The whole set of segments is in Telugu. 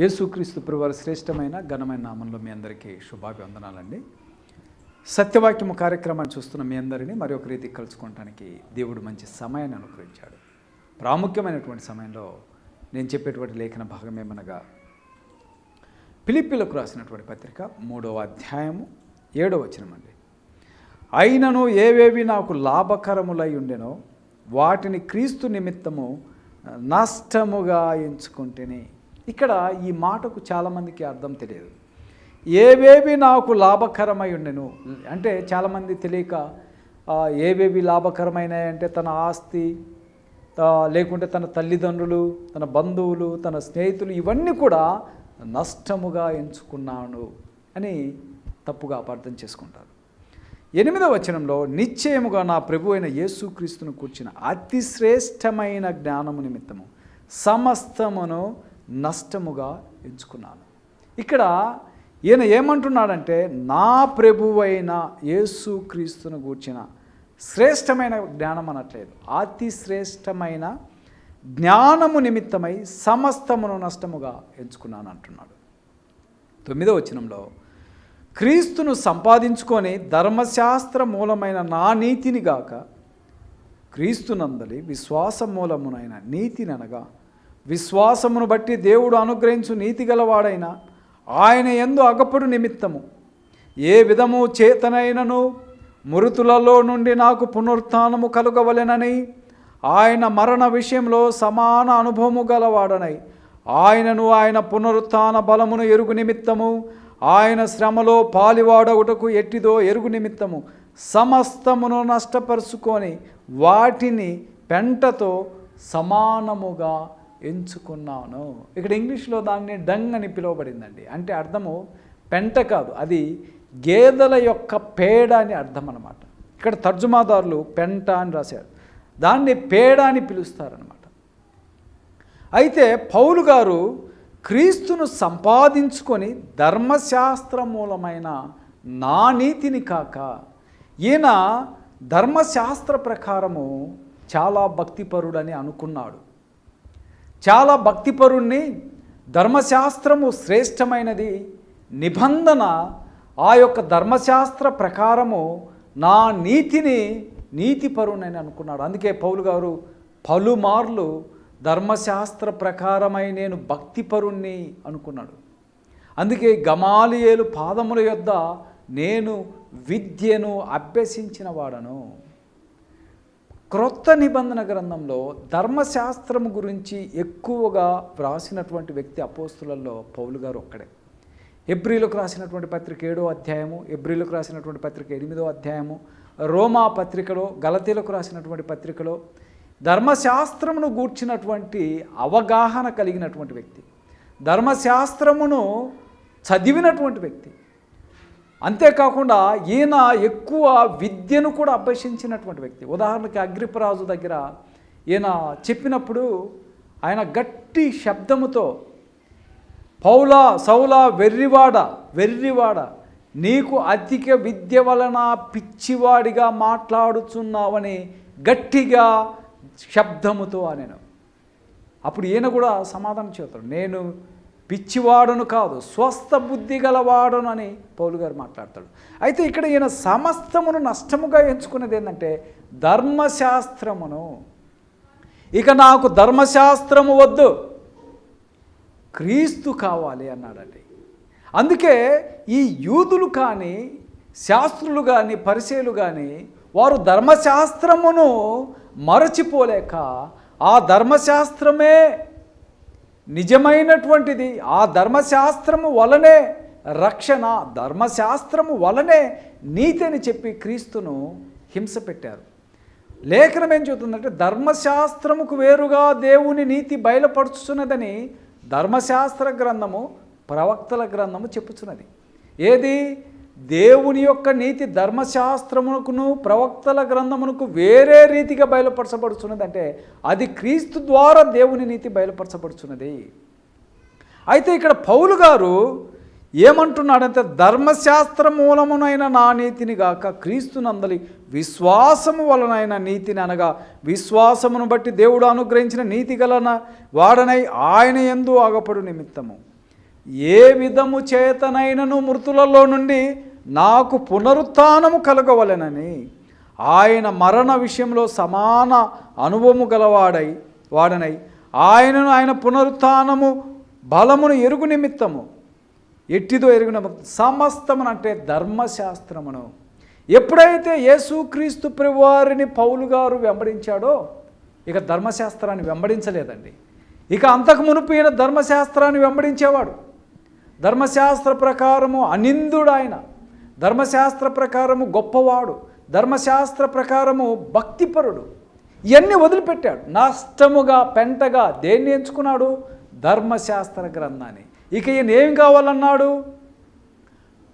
యేసుక్రీస్తు ప్రభువారి శ్రేష్టమైన ఘనమైన నామంలో మీ అందరికీ శుభాభివందనాలండి. సత్యవాక్యము కార్యక్రమాన్ని చూస్తున్న మీ అందరినీ మరి ఒక రీతికి కలుసుకోవటానికి దేవుడు మంచి సమయాన్ని అనుగ్రహించాడు. ప్రాముఖ్యమైనటువంటి సమయంలో నేను చెప్పేటువంటి లేఖన భాగం ఏమనగా పిలిపిలకు రాసినటువంటి పత్రిక మూడవ అధ్యాయము ఏడవ వచనమండి అయినను ఏవేవి నాకు లాభకరములై ఉండెనో వాటిని క్రీస్తు నిమిత్తము నష్టముగా ఎంచుకుంటేనే ఇక్కడ ఈ మాటకు చాలామందికి అర్థం తెలియదు. ఏవేవి నాకు లాభకరమై ఉండెను? అంటే చాలామంది తెలియక ఏవేవి లాభకరమైనాయి అంటే తన ఆస్తి లేకుంటే తన తల్లిదండ్రులు తన బంధువులు తన స్నేహితులు ఇవన్నీ కూడా నష్టముగా ఎంచుకున్నాను అని తప్పుగా అపార్థం చేసుకుంటారు. ఎనిమిదవ వచనంలో నిశ్చయముగా నా ప్రభు అయిన యేసుక్రీస్తును కూర్చిన అతి శ్రేష్టమైన జ్ఞానము నిమిత్తము. సమస్తమును నష్టముగా ఎంచుకున్నాను. ఇక్కడ ఈయన ఏమంటున్నాడంటే నా ప్రభువైన యేసుక్రీస్తును కూర్చిన శ్రేష్టమైన జ్ఞానం అనట్లేదు. అతి శ్రేష్టమైన జ్ఞానము నిమిత్తమై సమస్తమును నష్టముగా ఎంచుకున్నాను అంటున్నాడు. తొమ్మిదో వచనంలో క్రీస్తును సంపాదించుకొని ధర్మశాస్త్ర మూలమైన నా నీతిని గాక క్రీస్తునందలి విశ్వాస మూలమునైన నీతిని అనగా విశ్వాసమును బట్టి దేవుడు అనుగ్రహించు నీతి గలవాడైన ఆయన ఎందు అగపడు నిమిత్తము. ఏ విధము చేతనైనను మృతులలో నుండి నాకు పునరుత్నము కలుగవలెనని ఆయన మరణ విషయంలో సమాన అనుభవము గలవాడనై ఆయనను ఆయన పునరుత్న బలమును ఎరుగు నిమిత్తము ఆయన శ్రమలో పాలివాడవుటకు ఎట్టిదో ఎరుగు నిమిత్తము సమస్తమును నష్టపరుచుకొని వాటిని పెంటతో సమానముగా ఎంచుకున్నాను. ఇక్కడ ఇంగ్లీష్లో దాన్ని డంగ్ అని పిలువబడిందండి. అంటే అర్థము పెంట కాదు అది గేదెల యొక్క పేడ అని అర్థం అనమాట ఇక్కడ తర్జుమాదారులు పెంట అని రాశారు. దాన్ని పేడ అని పిలుస్తారనమాట అయితే పౌలు గారు క్రీస్తును సంపాదించుకొని ధర్మశాస్త్ర మూలమైన నా నీతిని కాక ఈయన ధర్మశాస్త్ర ప్రకారము చాలా భక్తిపరుడని అనుకున్నాడు. చాలా భక్తిపరుణ్ణి ధర్మశాస్త్రము శ్రేష్టమైనది. నిబంధన ఆ యొక్క ధర్మశాస్త్ర ప్రకారము నా నీతిని నీతిపరుణని అనుకున్నాడు. అందుకే పౌలు గారు పలుమార్లు ధర్మశాస్త్ర ప్రకారమై నేను భక్తిపరుణ్ణి అనుకున్నాడు. అందుకే గమాలియేలు పాదముల యొద్ద నేను విద్యను అభ్యసించిన వాడను. క్రొత్త నిబంధన గ్రంథంలో ధర్మశాస్త్రం గురించి ఎక్కువగా వ్రాసినటువంటి వ్యక్తి అపోస్తులలో పౌలు గారు ఒక్కడే. ఎబ్రిలకు రాసినటువంటి పత్రిక ఏడో అధ్యాయము ఎబ్రిలకు రాసినటువంటి పత్రిక ఎనిమిదో అధ్యాయము రోమా పత్రికలో గలతీలకు రాసినటువంటి పత్రికలో ధర్మశాస్త్రమును గూర్చినటువంటి అవగాహన కలిగినటువంటి వ్యక్తి. ధర్మశాస్త్రమును చదివినటువంటి వ్యక్తి. అంతేకాకుండా ఈయన ఎక్కువ విద్యను కూడా అభ్యసించినటువంటి వ్యక్తి. ఉదాహరణకి అగ్రిపరాజు దగ్గర ఈయన చెప్పినప్పుడు ఆయన గట్టి శబ్దముతో పౌలా సౌలా వెర్రివాడ వెర్రివాడ నీకు అధిక విద్య వలన పిచ్చివాడిగా మాట్లాడుచున్నావని గట్టిగా శబ్దముతో అనేను. అప్పుడు ఈయన కూడా సమాధానం చెబుతాడు. నేను పిచ్చివాడును కాదు స్వస్థ బుద్ధి గలవాడును అని పౌలు గారు మాట్లాడతాడు. అయితే ఇక్కడ ఈయన సమస్తమును నష్టముగా ఎంచుకున్నది ఏంటంటే ధర్మశాస్త్రమును. ఇక నాకు ధర్మశాస్త్రము వద్దు క్రీస్తు కావాలి అన్నాడండి. అందుకే ఈ యూదులు కానీ శాస్త్రులు కానీ పరిచయలు కానీ వారు ధర్మశాస్త్రమును మరచిపోలేక ఆ ధర్మశాస్త్రమే నిజమైనటువంటిది. ఆ ధర్మశాస్త్రము వలనే రక్షణ ధర్మశాస్త్రము వలనే నీతి అని చెప్పి క్రీస్తును హింస పెట్టారు. లేఖనం ఏం చెబుతుందంటే ధర్మశాస్త్రముకు వేరుగా దేవుని నీతి బయలుపరుచుతున్నదని ధర్మశాస్త్ర గ్రంథము ప్రవక్తల గ్రంథము చెప్పుచున్నది. ఏది? దేవుని యొక్క నీతి ధర్మశాస్త్రమునకును ప్రవక్తల గ్రంథమునకు వేరే రీతిగా బయలుపరచబడుచున్నది. అంటే అది క్రీస్తు ద్వారా దేవుని నీతి బయలుపరచబడుచున్నది. అయితే ఇక్కడ పౌలు గారు ఏమంటున్నాడంటే ధర్మశాస్త్ర మూలమునైన నా నీతిని గాక క్రీస్తునందలి విశ్వాసము వలనైన నీతిని అనగా విశ్వాసమును బట్టి దేవుడు అనుగ్రహించిన నీతి గలన వాడనై ఆయన ఎందు ఆగపడు నిమిత్తము. ఏ విధము చేతనైనను మృతులలో నుండి నాకు పునరుత్నము కలగవలెనని. ఆయన మరణ విషయంలో సమాన అనుభవము గలవాడై వాడనై ఆయనను ఆయన పునరుత్నము బలమును ఎరుగు నిమిత్తము. ఎట్టిదో ఎరుగున సమస్తమును అంటే ధర్మశాస్త్రమును. ఎప్పుడైతే యేసుక్రీస్తు ప్రభువారిని పౌలు గారు వెంబడించాడో ఇక ధర్మశాస్త్రాన్ని వెంబడించలేదండి. ఇక అంతకు మునుపు ఈయన ధర్మశాస్త్రాన్ని వెంబడించేవాడు. ధర్మశాస్త్ర ప్రకారము అనిందుడాయన ధర్మశాస్త్ర ప్రకారము గొప్పవాడు ధర్మశాస్త్ర ప్రకారము భక్తిపరుడు. ఇవన్నీ వదిలిపెట్టాడు. నష్టముగా పెంటగా దేన్ని ఎంచుకున్నాడు? ధర్మశాస్త్ర గ్రంథాన్ని. ఇక ఈయన ఏం కావాలన్నాడు?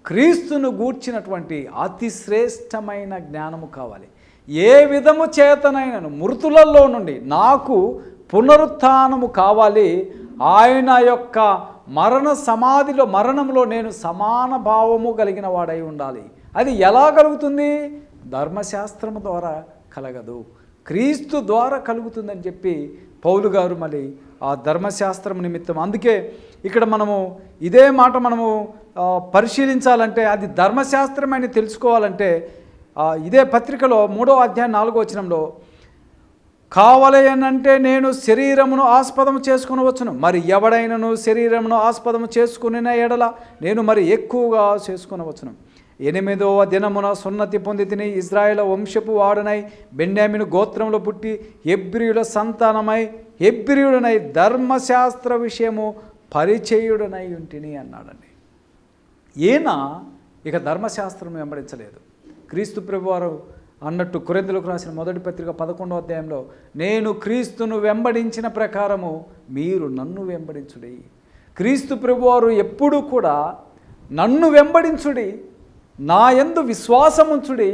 క్రీస్తును గూర్చినటువంటి అతి శ్రేష్టమైన జ్ఞానము కావాలి. ఏ విధము చేతనైనను మృతులలో నుండి నాకు పునరుత్థానము కావాలి. ఆయన యొక్క మరణ సమాధిలో మరణంలో నేను సమాన భావము కలిగిన వాడై ఉండాలి. అది ఎలా కలుగుతుంది? ధర్మశాస్త్రము ద్వారా కలగదు. క్రీస్తు ద్వారా కలుగుతుందని చెప్పి పౌలు గారు మళ్ళీ ఆ ధర్మశాస్త్రం నిమిత్తం. అందుకే ఇక్కడ మనము ఇదే మాట మనము పరిశీలించాలంటే అది ధర్మశాస్త్రం అని తెలుసుకోవాలంటే ఇదే పత్రికలో మూడో అధ్యాయం నాలుగో వచనంలో కావలయనంటే నేను శరీరమును ఆస్పదము చేసుకునవచ్చును మరి ఎవడైనను శరీరమును ఆస్పదము చేసుకునిన ఎడల నేను మరి ఎక్కువగా చేసుకునవచ్చును ఎనిమిదవ దినమున సున్నతి పొంది తిని ఇజ్రాయేల్ వంశపు వాడనై బెన్యామిను గోత్రంలో పుట్టి ఎబ్రియుల సంతానమై ఎబ్రియుడనై ధర్మశాస్త్ర విషయము పరిచయుడనై ఉంటిని అన్నాడండి. ఈయన ఇక ధర్మశాస్త్రం వెంబడించలేదు. క్రీస్తు ప్రభువారు అన్నట్టు కురెందులకు రాసిన మొదటి పత్రిక పదకొండవ అధ్యాయంలో నేను క్రీస్తును వెంబడించిన ప్రకారము మీరు నన్ను వెంబడించుడి. క్రీస్తు ప్రభువారు ఎప్పుడూ కూడా నన్ను వెంబడించుడి నా యందు విశ్వాసముంచుడి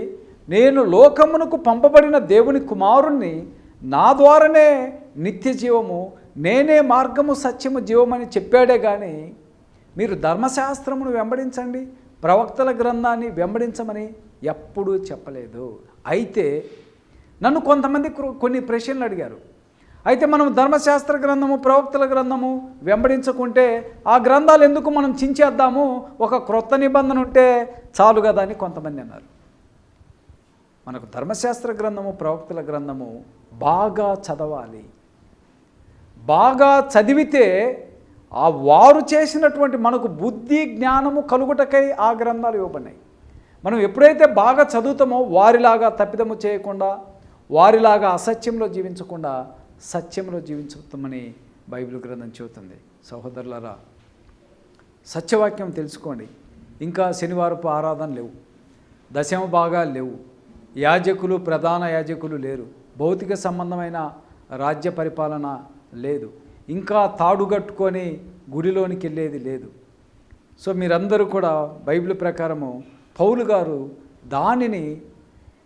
నేను లోకమునకు పంపబడిన దేవుని కుమారుణ్ణి నా ద్వారానే నిత్య జీవము నేనే మార్గము సత్యము జీవమని చెప్పాడే కానీ మీరు ధర్మశాస్త్రమును వెంబడించండి ప్రవక్తల గ్రంథాన్ని వెంబడించమని ఎప్పుడూ చెప్పలేదు. అయితే నన్ను కొంతమంది క్రు- కొన్ని ప్రశ్నలు అడిగారు. అయితే మనం ధర్మశాస్త్ర గ్రంథము ప్రవక్తల గ్రంథము వెంబడించకుంటే ఆ గ్రంథాలు ఎందుకు మనం చించేద్దాము? ఒక క్రొత్త నిబంధన ఉంటే చాలు కదా అని కొంతమంది అన్నారు. మనకు ధర్మశాస్త్ర గ్రంథము ప్రవక్తల గ్రంథము బాగా చదవాలి. బాగా చదివితే ఆ వారు చేసినటువంటి మనకు బుద్ధి జ్ఞానము కలుగుటకై ఆ గ్రంథాలు ఇవ్వబడినాయి. మనం ఎప్పుడైతే బాగా చదువుతామో వారిలాగా తప్పిదము చేయకుండా వారిలాగా అసత్యంలో జీవించకుండా సత్యంలో జీవించుతామని బైబిల్ గ్రంథం చెబుతుంది. సహోదరులరా సత్యవాక్యం తెలుసుకోండి. ఇంకా శనివారపు ఆరాధన లేవు. దశమ భాగాలు లేవు. యాజకులు ప్రధాన యాజకులు లేరు. భౌతిక సంబంధమైన రాజ్య పరిపాలన లేదు. ఇంకా తాడుగట్టుకొని గుడిలోనికి వెళ్ళేది లేదు. సో మీరందరూ కూడా బైబిల్ ప్రకారము పౌలు గారు దానిని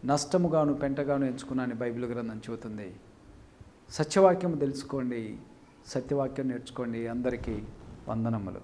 నష్టముగాను పెంటగాను ఎంచుకున్నాను బైబిల్ గ్రంథం చెబుతుంది. సత్యవాక్యం తెలుసుకోండి సత్యవాక్యం నేర్చుకోండి. అందరికీ వందనములు.